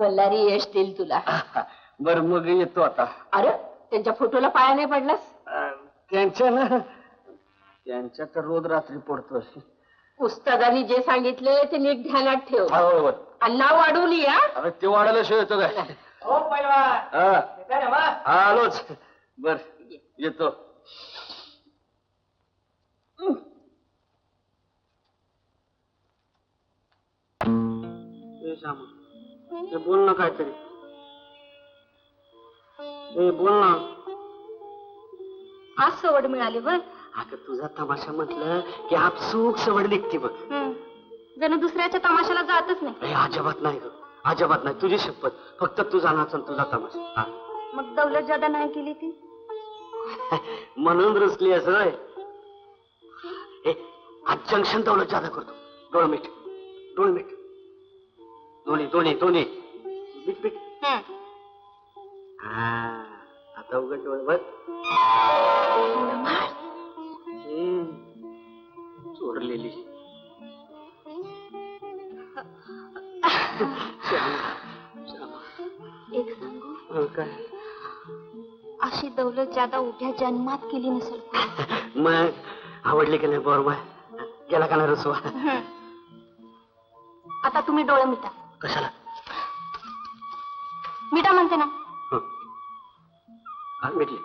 मल्हारी यश देईल तुला. बर मग येतो आता. अरे त्यांच्या फोटोला पाया नाही पडलास? त्यांच्या ना? त्यांच्या तर रोज रात्री पडतो पुस्तकाने जे सांगितले ते नीट ध्यानात ठेव. बरोबर आणि नाव वाढवून या. अरे ते वाढायला शिवाय येतो काय? हो हा? हा, आलोच. बर येतो. ए श्यामा ए बोल ना काहीतरी. ए बोल ना. आज सवड मिळाली बर अगं तुझा तमाशा म्हटलं की आपसूक सवड निघते बघ. जणू दुसऱ्याच्या तमाशाला जातच नाही. अजिबात नाही ग. अजिबात नाही. तुझी शपथ. फक्त तुझा नाच तुझा तमाशा. हा. मग दौलत जादा नाही केली ती? म्हणून रुसली असं? ए आज जंक्शन दौलत जादा करतो. डोळ मीठ डोळ मीठ दोन्ही दोन्ही दोन्ही. हा. आता उघड डोळ बघ. हम्म. चोरलेली श्यामा, श्यामा. एक सांगू? हो काय? अशी दौलत जादा उभ्या जन्मात केली नसेल कोणी. मग आवडली की नाही बरोबर? गेला का नाही रसवा? आता तुम्ही डोळे मिटा. कशाला? मिटा म्हणते ना. मिटली.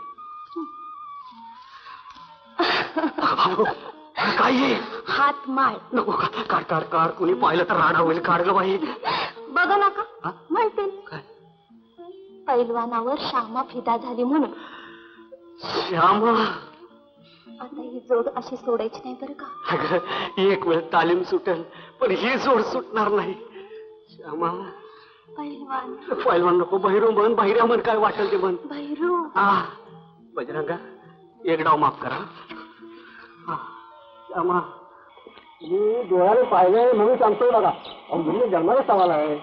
काय हे? हात माळ नको का काढ काढ काढ. कोणी पाहिलं तर राडा होईल काढ ग बाई. बघा नका? म्हणते. काय? पैलवानावर श्यामा फिदा झाली म्हणून. श्यामा? आता ही जोड अशी सोडायची नाही बरं का? अगं, एक वेळ तालीम सुटेल पण ही जोड सुटणार नाही. श्यामा पैलवान पहिलवान नको बहिरू म्हण बहिऱ्या म्हण काय वाटेल ते म्हण. भैरू. आ बजरंगा एक डाव माफ करा. हा, श्यामा मी डोळ्याने पाहिलंय म्हणून सांगतोय बघा. म्हणजे जन्माला सवाल आहे.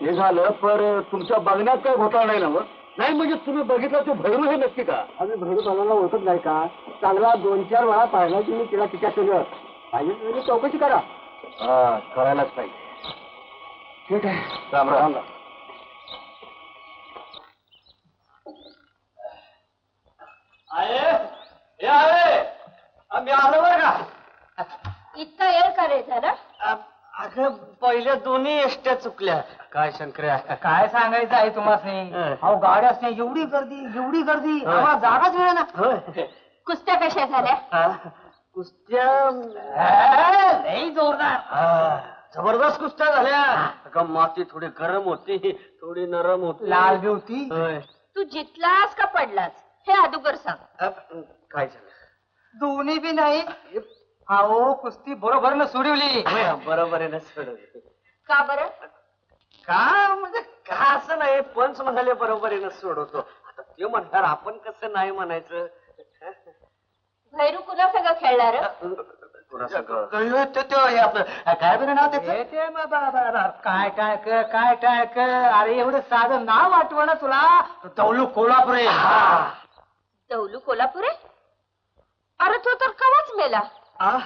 ते झालं पर तुमच्या बघण्यात काय घोटाळा नाही ना मग नाही म्हणजे तुम्ही बघितलं ते भैरू हे नक्की का? आम्ही भैरू बाबांना ओळखत नाही का? चांगला दोन चार वेळा पाहिला की मी तिला तिच्या केलं पाहिजे म्हणजे चौकशी करा. हा करायलाच पाहिजे. ठीक आहे. राम राम. आहे हे आहे आम्ही आलो बरं का? इतका वेळ करायचा ना अगं पहिल्या दोन्ही एसट्या चुकल्या. काय शंकर्या? काय सांगायचं आहे तुम्हाला. अहो गाड्या असणे एवढी गर्दी एवढी गर्दी. आम्हाला जागाच मिळे ना कुस्त्या कशा झाल्या? कुस्त्या लई जोरदार. जबरदस्त कुस्त्या झाल्या. अगं माती थोडी गरम होती थोडी नरम होती. लाल बी होती. होय. तू जितलास का पडलास हे अदुगर सांग. काय झालं? दोन्ही बी नाही. अहो कुस्ती बरोबर न सोडवली. होय, बरोबर आहे ना सोडवलं. का बरं? का? म्हणजे का असं नाही? पंच म्हणाले बरोबर आहे ना सोडवतो. आता ते म्हणणार आपण कसं नाही म्हणायचं? भैरू कुणा सगळं खेळणार? हे काय बरं नाव त्याचं? हे ते मग बा- बा- बा- काय काय क काय काय क अरे एवढं साधं नाव आठवण ना तुला? दौलू कोल्हापुरे. दौलू कोल्हापुरे? अरे तो तर कवाच मेला. आ?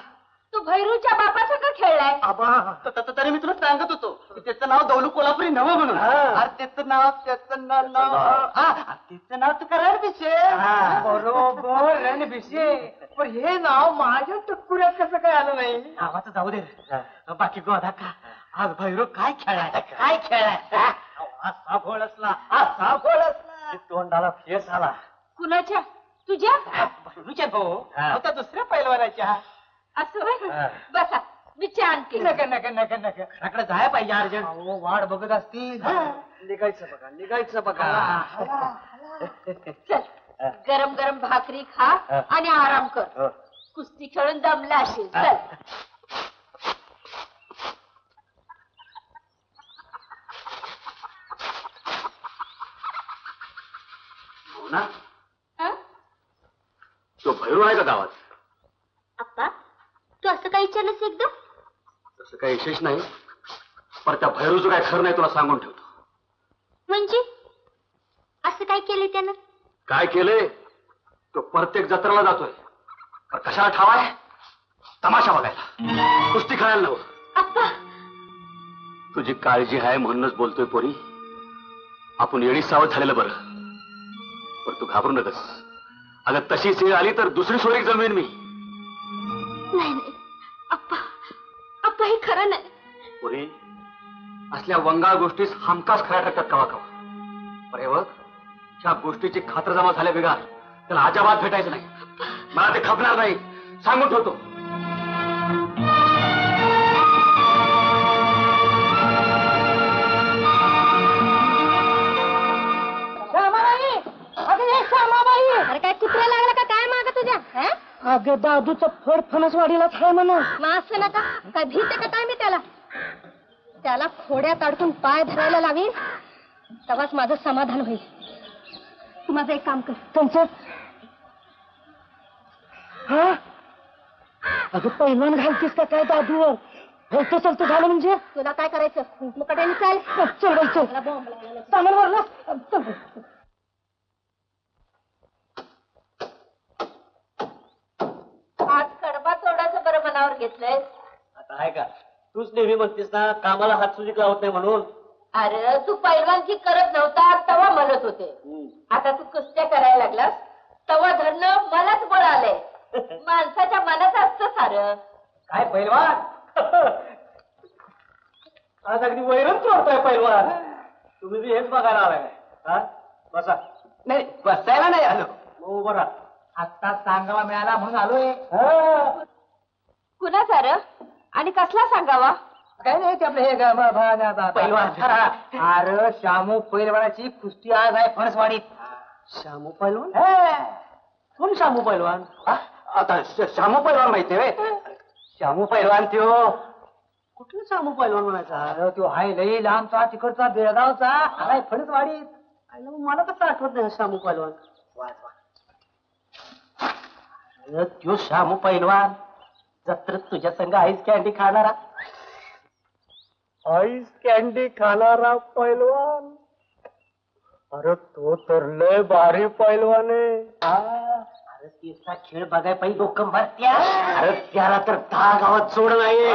तू भैरूच्या बापाचा का खेळलाय? आबा त- त- तरी मी तुला सांगत होतो की त्याचं नाव दौलू कोल्हापुरी नवं म्हणून. अरे त्याचं नाव त्याचं नाव नाव. हा, त्याचं नाव तू करार बिशे बरोबर हे नाव माझ्या टक्कुऱ्यात कसं काय आलं नाही? नावाचं जाऊ दे. बाकी गोदा का? आज भैरव काय खेळाय काय खेळाय असा असला असा घोळ असला तोंडाला फेस आला. कुणाच्या? तुझ्या? भैरूच्या भाऊ. होता दुसऱ्या पैलवानाच्या. असं होय? हा. बसा मी छान केलं नका नका नका नका. अकडे जाय पाहिजे अर्जंट. अहो वाट बघत असतील. निघायचं बघा निघायचं बघा. चल. गरम गरम भाकरी खा हा. आणि आराम कर. हो. कुस्ती खेळून दमला असेल चल. हो ना हं? तो भैरू आहे का गावात? आप्पा तू असं काही विचारलंस एकदम तसं काही विशेष नाही. पण त्या भैरूचं काय खरं नाही तुला सांगून ठेवतो. म्हणजे? असं काय केलं त्यानं? काय केलंय? तो प्रत्येक जत्रेला जातोय. पण कशाला ठावाय? तमाशा बघायला. कुस्ती खेळायला आप्पा तुझी काळजी आहे म्हणूनच बोलतोय पोरी. आपण येळी सावध झालेलं बरं. पण तू घाबरू नकस. अगं तशी सेळ आली तर दुसरी सोयी जमवेन मी. नाही हे खरं नाही. पुरी असल्या वंगाळ गोष्टीस हमखास खऱ्या ठरतात कवा कवा. अरे बघ. ह्या गोष्टीची खात्रजमा झाल्या बिगार. त्याला अजाबात भेटायचं नाही. मला ते खपणार नाही. सांगून ठेवतो. अरे काय कुत्रा लागला का? काय माग तुझ्या? हं? अगं दादूचं फड फणसवाडीलाच आहे म्हणून. मग असं नका. काय भीते का काय मी त्याला? त्याला खोड्यात अडकून पाय धरायला लावीन तेव्हाच माझं समाधान होईल. तू माझं एक काम कर. तुमचं हा? अगं पहिलवान घालतीस का काय दादूवर? बोलतो चलतो झालं म्हणजे? तुला काय करायचं? मुकट्याने चाल. चल बाई चल. मला बॉम्ब लागला. सामान भरलं चल बाई. आज कडबा तोडाचं बरं मनावर घेतलंय आता आहे का? तूच नेहमी म्हणतेस ना कामाला हात सुजिक लावत नाही म्हणून. अरे तू पैलवानची करत नव्हता तवा म्हणत होते. आता तू कुस्त्या करायला लागलास? तवा धरणं मलाच बळ आलंय माणसाच्या मनात असतं सारं. काय पैलवान? आज अगदी वैरण चोरताय पैलवान. तुम्ही बी हेच बघायला आलाय. काय? हा? बसा. नाही बसायला नाही आलो. हो बरा आता सांगावा मिळाला म्हणून आलोय. कुणा सारं? आणि कसला सांगावा? काय नाही ते आपलं हे ग- ब- ब- ब- पैलवान. अरे शामू पैलवानाची कुस्ती आज आहे फणसवाडीत. श्यामू पैलवान? हे. कोण श्यामू पैलवान? आता श- शामू पैलवान माहिती शामू पैलवान त्यो. कुठलं श्यामू पैलवान म्हणायचा? अरे तो हाय लई लांबचा तिकडचा बेळगावचा आलाय फणसवाडीत. आईला मग मला कसं आठवत नाही हा श्यामू पैलवान? अरे त्यो शामू पैलवान जत्र तुझ्या संग आईस कॅन्डी खाणारा. आईस कॅन्डी खाणारा पैलवान. अरे तो तर लय भारी पैलवान आहे. अरे तिचा खेळ बघाय पाहिजे डोकं भरत्या. अरे त्याला तर दहा गावात सोड नाही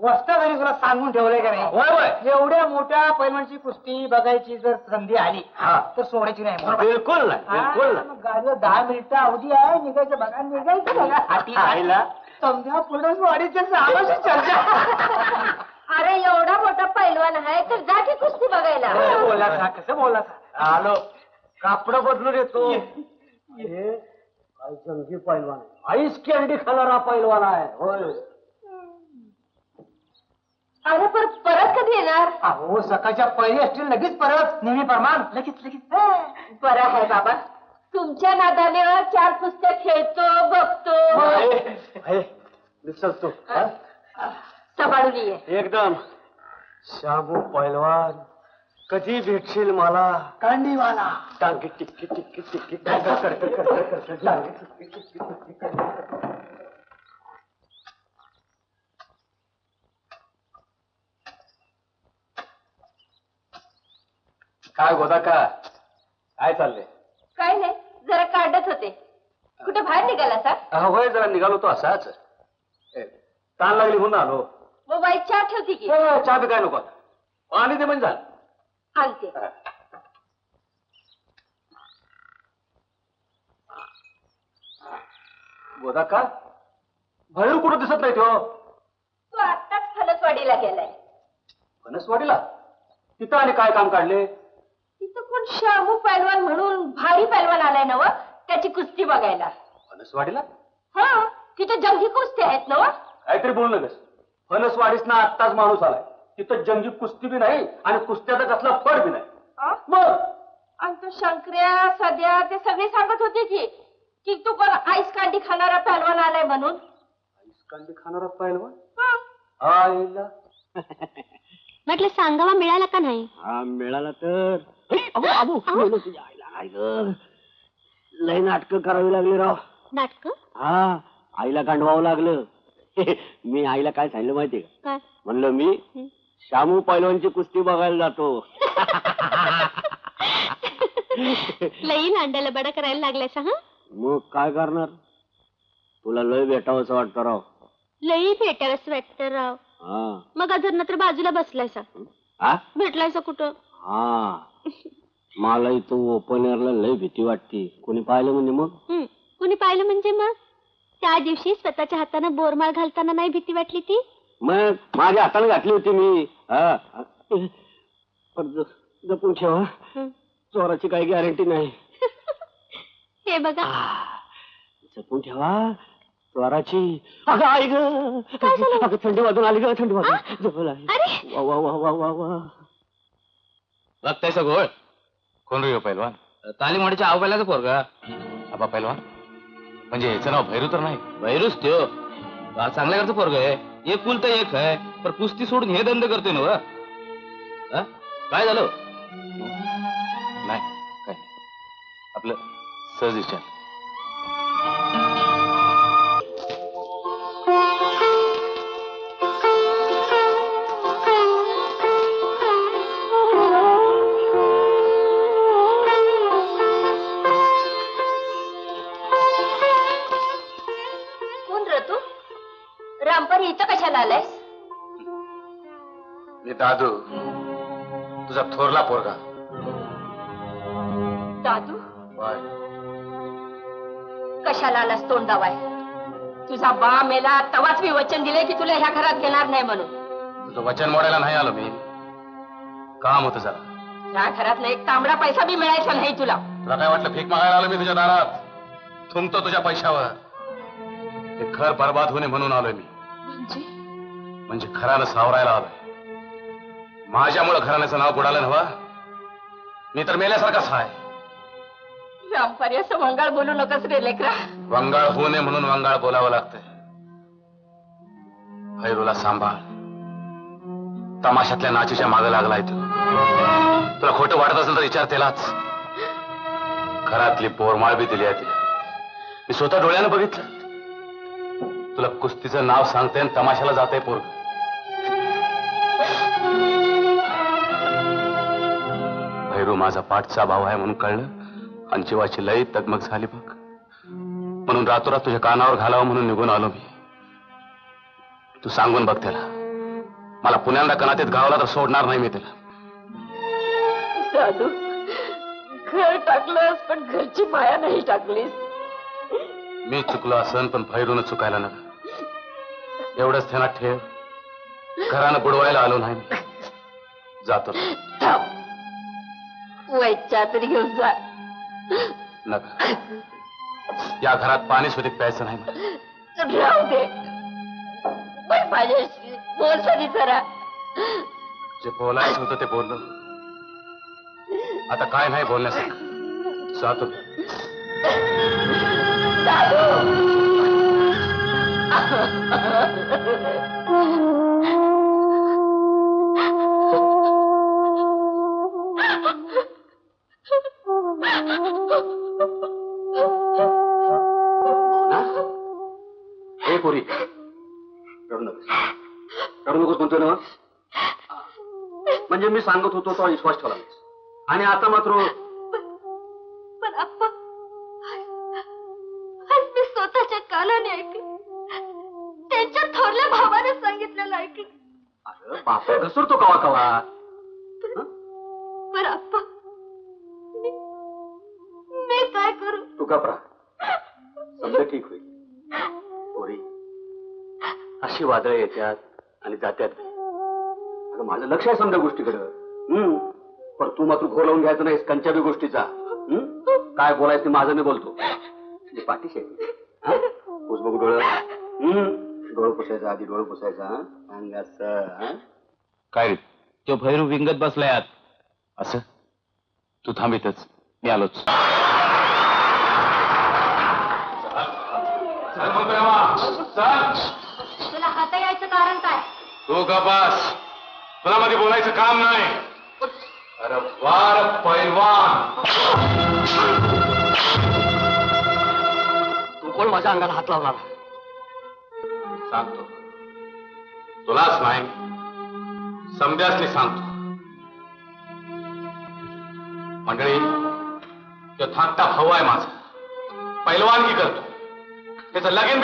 वस्ता घरी तुला सांगून ठेवलंय का नाही? होय होय. एवढ्या मोठ्या पैलवानची कुस्ती बघायची जर संधी आली तर सोडायची नाही बिलकुल नाही बिलकुल हा, गाडीवर दहा मिनिटं अवधी आहे निघायचं बघा निघायचं बघा. हाती आईला. समजा पुढे वाडीच्या सामाशी चर्चा. अरे एवढा मोठा पैलवान आहे तर जा की कुस्ती बघायला. बोला सा कसं बोला सा? आलो. कापड बदलून येतो. हे काय जंगी पैलवान आहे. आईस कॅन्डी खाणारा पैलवान आहे. होय. अरे पर परत कधी येणार? अहो सकाळच्या पहिली असतील लगेच परत. नेहमी प्रमाण लगेच लगेच. बरं आहे बाबा. तुमच्या नादाने चार कुस्त्या खेळतो बघतो. दिसतो सांभाळून ये. एकदम. शाबू पैलवान कधी भेटशील मला? कांडीवाला. टांगी टिक्की टिक्की टिक्की टांगी. काय गोदा का काय चाललंय? काय नाही जरा काढत होते. कुठे बाहेर निघाला सर होय जरा निघालो तो असाच. ए, ताण लागली म्हणून आलो. मग बाई चहा ठेवते की? ए, चहा बी काय नको आता. पाणी दे म्हणजे झालं. आणते. गोदा का भैरू कुठं दिसत नाही तो? तू आत्ताच फलसवाडीला गेलाय. फणसवाडीला? तिथं आणि काय काम काढले? तिथं कोण शामू पैलवान म्हणून भारी पैलवान आलाय ना व त्याची कुस्ती बघायला. फणसवाडीला? हा तिथं जंगी कुस्ती आहेत ना व काहीतरी बोलू नकस. फणसवाडीस ना आत्ताच माणूस आलाय. तिथं जंगी कुस्ती बी नाही आणि कुस्त्याचा कसला फड बी नाही. आ? मग? आणि तो शंकर्या सध्या ते सगळे सांगत होते की की तू कोण आईस कांडी खाणारा पैलवान आलाय म्हणून? कांडी खाणारा पहिलवान? हा. आईला. म्हटलं सांगावा मिळाला का नाही? हा मिळाला तर. अबो अबो मेलो तुझ्या आईला. लय नाटक करावी लागली राव. नाटक? हा आईला गांडवावं लागलं. मी आईला काय सांगितलं माहितीये का? काय? म्हणलं मी शामू पैलवानची कुस्ती बघायला जातो. लई नांडायला बडा करायला लागलायसा हा? मग काय करणार? तुला लय भेटावंसं वाटतं राव. लई भेटावंच वाटतं राव. हा. मग अजून तर बाजूला बसलायसा? हा? भेटलायसा कुठं? हा. मला इथं ओपन एअरला लय भीती वाटते. कोणी पाहिलं म्हणजे मग? हं, कुणी पाहिलं म्हणजे मग? त्या दिवशी स्वतःच्या हातानं बोरमाळ घालताना नाही भीती वाटली ती? मग माझ्या हाताने घातली होती मी. हा. पण ज- जपून ठेवा. हं. चोराची काही गॅरंटी नाही. हे बघा. जपून ठेवा. चोराची. अगं आई ग. अगं थंडी वाजून आली ग थंडी वाजून. जवळ आली अरे! वा वा वा वा वा वा. लागताय घोळ कोण रे ह्यो पैलवान? तालीमवाडीच्या आव पहिल्याचा पोरगा. आबा पैलवान म्हणजे याचं नाव भैरू तर नाही भैरूच त्यो चांगल्या घरचं पोरग आहे एक कुल तर एक आहे पण कुस्ती सोडून हे धंदे करतोय ना? हा? काय झालं नाही काय. आपलं सहज विचार तू? रामपरी इथं कशाला आलायस? मी दादू. तुझा थोरला पोरगा. दादू? कशाला आलास तोंड दावाय तुझा बा मेला तवाच मी वचन दिले की तुला ह्या घरात घेणार नाही म्हणून. तुझं वचन मोडायला नाही आलो मी. काम होतं जरा. ह्या घरात एक तांबडा पैसा बी मिळायचा नाही तुला. तुला काय वाटलं भीक मागायला आलो मी तुझ्या दारात? थुंकतो तुझ्या पैशावर. हे घर बर्बाद होणे म्हणून आलोय मी. म्हणजे? म्हणजे सावरायला आलोय. माझ्यामुळं घराण्याचं नाव बुडालं नव्हा? मी तर मेल्यासारखाच आहे रामपारी असं मंगाळ बोलू नकस रे लेकरा. वंगाळ होऊ नये म्हणून वंगाळ बोलावं लागतंय. भैरूला सांभाळ. तमाशातल्या नाचीच्या मागे लागलाय तू. तुला खोटं वाटत असेल तर विचार त्यालाच घरातली पोरमाळ बी दिली आहे तिला. मी स्वतः डोळ्यानं बघितलं. तुला कुस्तीचं नाव सांगते आणि तमाशाला जाते पोरग. भैरू माझा पाठचा भाव आहे म्हणून कळलं. आणि जीवाची लई तगमग झाली बघ. म्हणून रातोरात तुझ्या कानावर घालावं म्हणून निघून आलो मी. तू सांगून बघ त्याला. मला पुण्यांदा कनातीत गावला तर सोडणार नाही मी त्याला. दादू घर टाकलंस पण घरची माया नाही टाकलीस. मी चुकलो असन पण भैरूनं चुकायला नका. एवढंच ध्यानात ठेव. घरानं बुडवायला आलो नाही मी. जातो. वैच्या तरी घेऊन जा. नका. या घरात पाणी सुद्धा प्यायचं नाही मला. राहू दे. पण माझ्याशी बोल तरी जरा. जे बोलायचं होतं ते बोललो. आता काय नाही बोलण्यासारखं. जातो. मी. दादू! पोरी. रडू नकोस. रडू नकोस म्हणतोय ना? म्हणजे मी सांगत होतो तो विश्वास ठेवला आणि आता मात्र बाप घसरतो कवा कवा. पण आप्पा. मी मी काय करू? तू घबरा समजा ठीक होईल. पोरी अशी वादळ येतात आणि जात्यात. अगं माझं लक्ष आहे समजा गोष्टीकडं. हम्म पण तू मात्र घोर लावून घ्यायचं नाहीस कंच्या बी गोष्टीचा. हम्म काय बोलायचं ते माझं मी बोलतो. म्हणजे पाठीशी आहे. हा? पुस बघू डोळं. हम्म डोळं पुसायचं आधी डोळं पुसायचा हा? काय रे? तो भैरू विंगत बसलाय आत. असं? तू थांबितच मी आलोच. तुला हाता यायचं कारण काय? तू गपास तुला मध्ये बोलायचं काम नाही. अरे वार पैलवान. तू कोण माझ्या अंगाला हात लावला सांगतो. तुलाच नाही. समद्यासनी सांगतो मंडळी तो थाकता भाऊ आहे माझा. पैलवानगी करतो. त्याचं लगीन